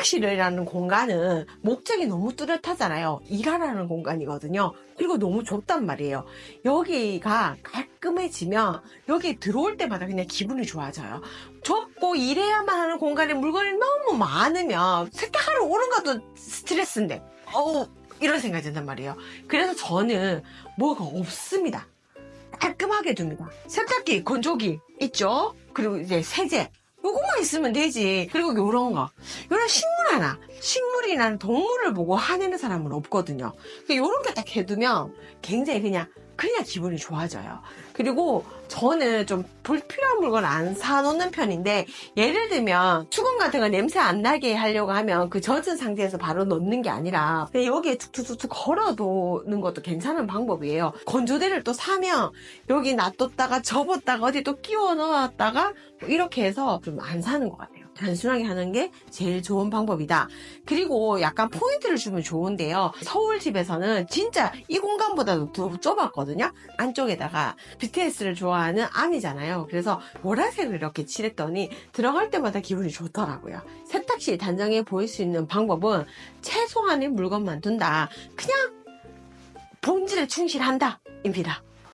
세탁실이라는 공간은 목적이 너무 뚜렷하잖아요. 일하라는 공간이거든요. 그리고 너무 좁단 말이에요. 여기가 깔끔해지면 여기 들어올 때마다 그냥 기분이 좋아져요. 좁고 일해야만 하는 공간에 물건이 너무 많으면 세탁하러 오는 것도 스트레스인데, 어우, 이런 생각이 든단 말이에요. 그래서 저는 뭐가 없습니다. 깔끔하게 둡니다. 세탁기, 건조기 있죠? 그리고 이제 세제. 요것만 있으면 되지. 그리고 요런 거. 요런 식물 하나. 식물이나 동물을 보고 화내는 사람은 없거든요. 요런 게 딱 해두면 굉장히 그냥, 그냥 기분이 좋아져요. 그리고 저는 좀 불필요한 물건 안 사놓는 편인데, 예를 들면 수건 같은 거 냄새 안 나게 하려고 하면 그 젖은 상태에서 바로 넣는 게 아니라 여기에 툭툭툭툭 걸어두는 것도 괜찮은 방법이에요. 건조대를 또 사면 여기 놔뒀다가 접었다가 어디 또 끼워 넣었다가 뭐 이렇게 해서 좀 안 사는 것 같아요. 단순하게 하는 게 제일 좋은 방법이다. 그리고 약간 포인트를 주면 좋은데요. 서울집에서는 진짜 이 공간보다도 더 좁았거든요. 안쪽에다가 BTS를 좋아 하는 암이잖아요. 그래서 보라색을 이렇게 칠했더니 들어갈 때마다 기분이 좋더라고요. 세탁실 단정해 보일 수 있는 방법은 최소한의 물건만 둔다. 그냥 본질에 충실한다. 입니다.